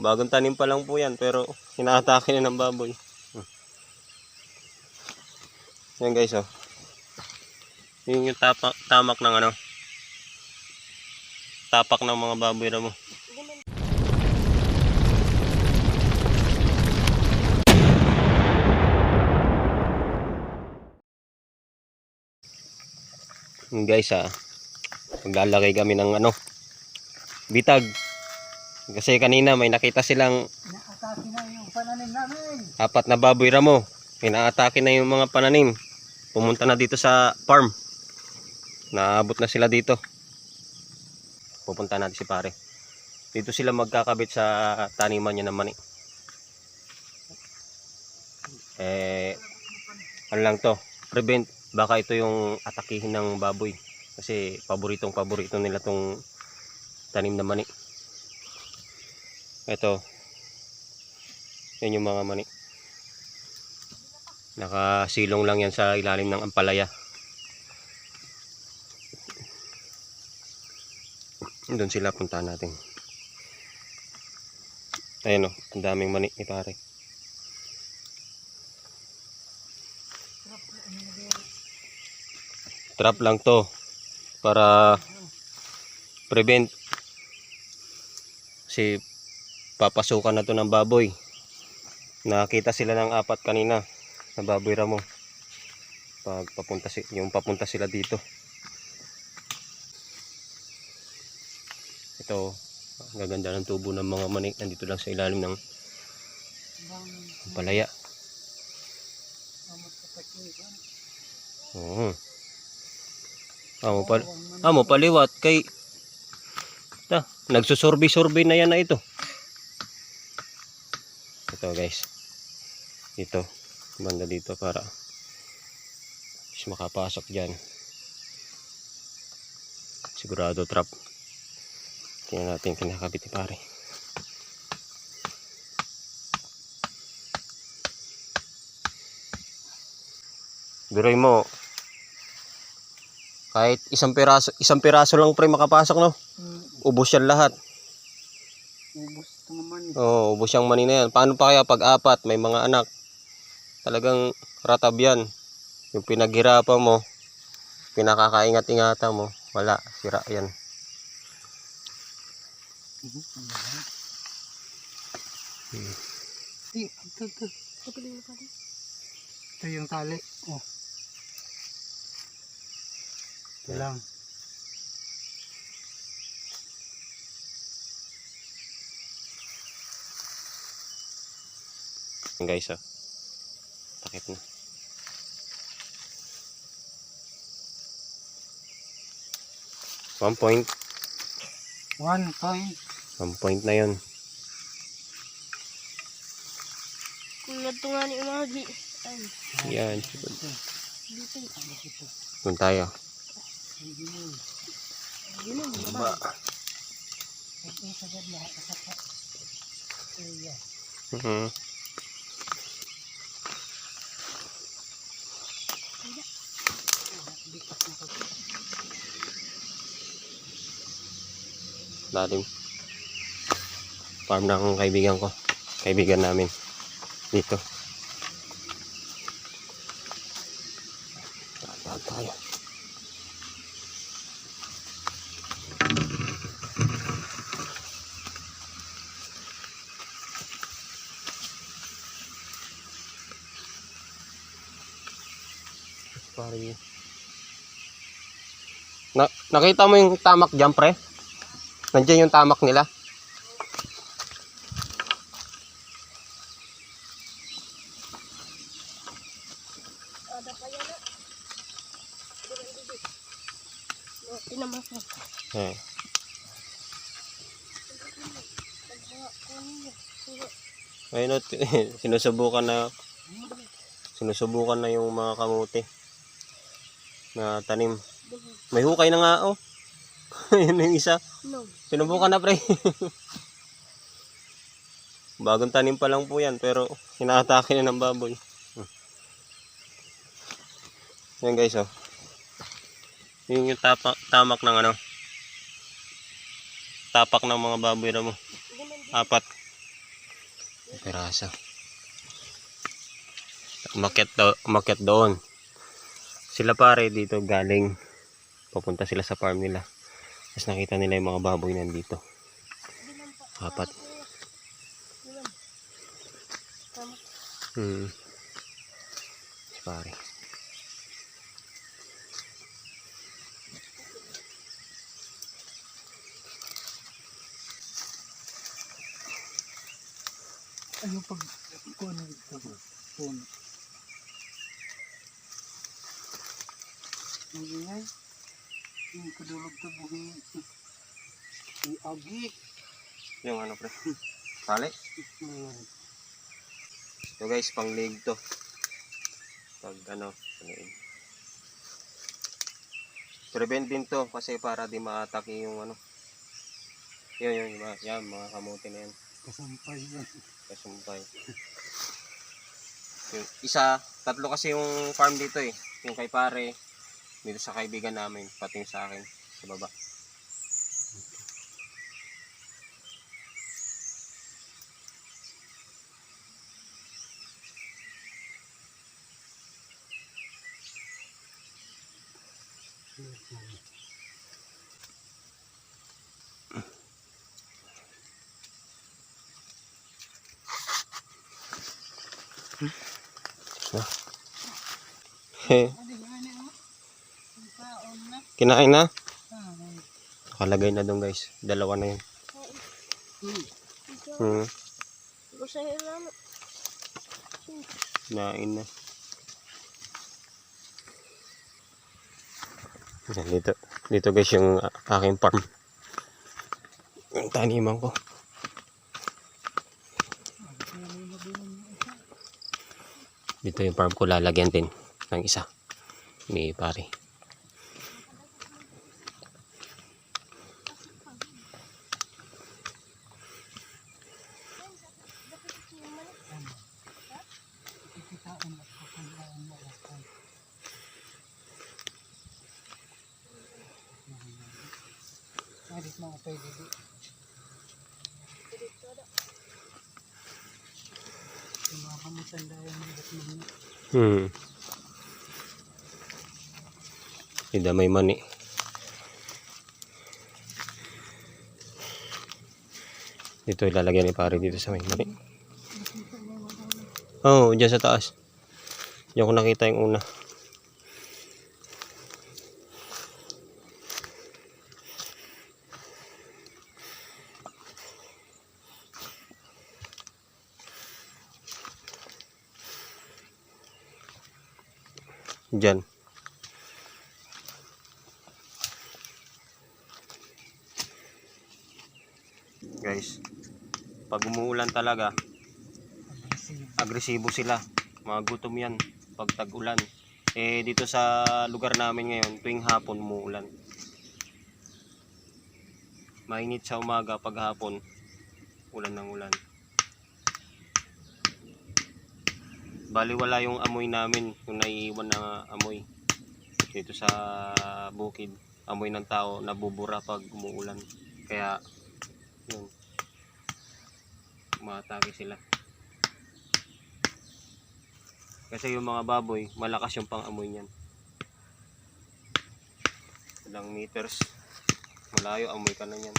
Bagong tanim pa lang po yan, pero inaatake na ng baboy. Yan guys, oh. Yun yung tapak, tamak ng ano. Tapak ng mga baboy na mo. Yun guys, ah. Maglalagay kami ng ano. Bitag. Kasi kanina may nakita silang Naatake na yung pananim namin. apat na baboy ramo. Inaatake na yung mga pananim. Pumunta na dito sa farm. Naabot na sila dito. Pupunta natin si pare. Dito sila magkakabit sa taniman niya ng mani. Eh, ano lang to, prevent, baka ito yung atakihin ng baboy. Kasi paboritong paborito nila tong tanim na mani. Ito, yan yung mga mani. Nakasilong lang yan sa ilalim ng ampalaya. Doon sila punta natin. Ayan o, ang daming mani ni pare. Trap lang to para prevent si papasukan na to ng baboy. Nakita sila ng apat kanina na baboy ramo. Pag papunta si yung papunta sila dito. Ito, gaganda ng tubo ng mga mani nandito lang sa ilalim ng palaya. Oo. Amo pa amo paliwat kay ta nagsusurvey-survey na yan na ito. Ito guys. Dito, banda dito para is makapasok diyan. Sigurado trap. Tingnan natin kinakabit ni pare. Biroy mo, kahit isang piraso, isang piraso lang pre makapasok no. Hmm, Ubos yan lahat. ubos ito naman. Oo, ubos yung mani na yan. Paano pa kaya pag apat, may mga anak? Talagang ratab yan. Yung pinaghirapan mo, pinakakaingat-ingatan mo, wala, sira yan. Di, ito, ito. Ito yung tali. Oh. Ito lang. Guys, oh. Takip na. One point. One point. One point na yun. Kung natunga ni Umagi. Yan. Doon tayo. Hindi yun. Yun ang Ba. Ito sa gad lahat. Kasapa. Iya. Mhm. Bikas na ko. Lalim. Farm ng kaibigan ko. Kaibigan namin. Dito. Pare. Na nakita mo yung tamak dyan, pre? Nandiyan yung tamak nila. Eh. Ayun, sinusubukan na sinusubukan na yung mga kamuti na tanim. May hukay na nga oh. Yun yung isa. No. Sinubukan na pre. Bagong tanim pa lang po yan pero inaatake na ng baboy. Hmm. Yan guys oh. Yun yung tapak, tamak ng ano. Tapak ng mga baboy na mo. Apat. Piraso. Umakyat, do, umakyat doon. Sila pare dito galing. Papunta sila sa farm nila. Tapos nakita nila yung mga baboy nandito. Apat. Hmm. Pare. Ano pag kung ano ito ba? Kung ang ingay yung kadulog to buhi yung agi Yung ano pre. Hmm. So guys, pang leg to. Pag ano, yun. Prevent din to kasi para di ma-atake yung ano. Yun, yun, yun, yan, mga kamuti na yan. kasampay yan Kasumpay. Yung isa, tatlo kasi yung farm dito eh. Yung kay pare, dito sa kaibigan namin, pati yung sa akin, sa baba. Kinain na? Nakalagay na doon guys. Dalawa na yun. Hmm. Kinain na. Yan, dito. Dito guys yung aking farm. Yung taniman ko. Dito yung farm ko lalagyan din ng isa. Ni pare. Dahil ng ba't mo Hmm. Hindi may mani. Dito ilalagyan ni pare dito sa may mani. Oh, dyan sa taas. Diyan ko nakita yung una. Diyan. Guys, pag umuulan talaga, agresibo sila. Mga gutom yan pag tag-ulan. Eh dito sa lugar namin ngayon, tuwing hapon umuulan. Mainit sa umaga pag hapon, ulan ng ulan. Bali wala yung amoy namin, yung naiiwan na amoy dito sa bukid. Amoy ng tao nabubura pag umuulan. Kaya yun. Umatake sila. Kasi yung mga baboy, malakas yung pang-amoy niyan. Ilang meters. Malayo, amoy ka na niyan.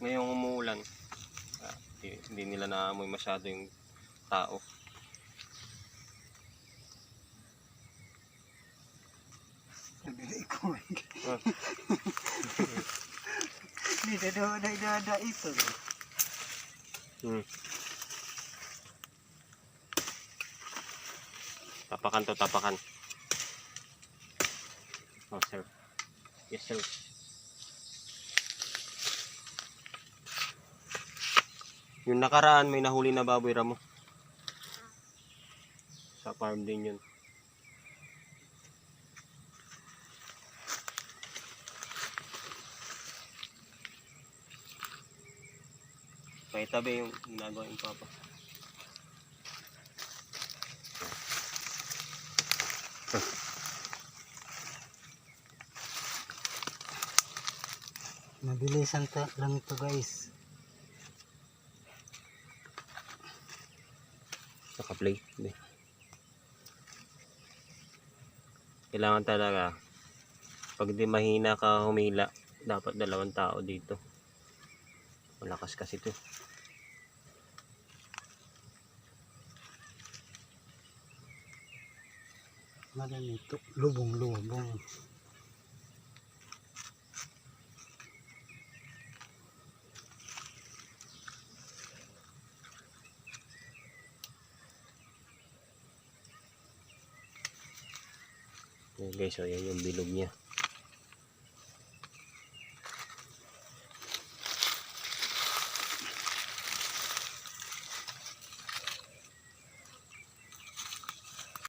Ngayong umuulan, ah, di- hindi nila naamoy masyado yung tao. Nabili ko. Hindi, dada, dada, dada ito. Hmm. Tapakan to, tapakan. Oh, sir. Yes, sir. Yung nakaraan, may nahuli na baboy ramo. Sa farm din yun. May tabi yung ginagawa yung papa. Mabilisan ta lang ito guys. Hindi. Kailangan talaga pag di mahina ka humila, dapat dalawang tao dito. Malakas kasi to. Maganito. Lubong-lubong. Ayan guys, so yan yung bilog niya.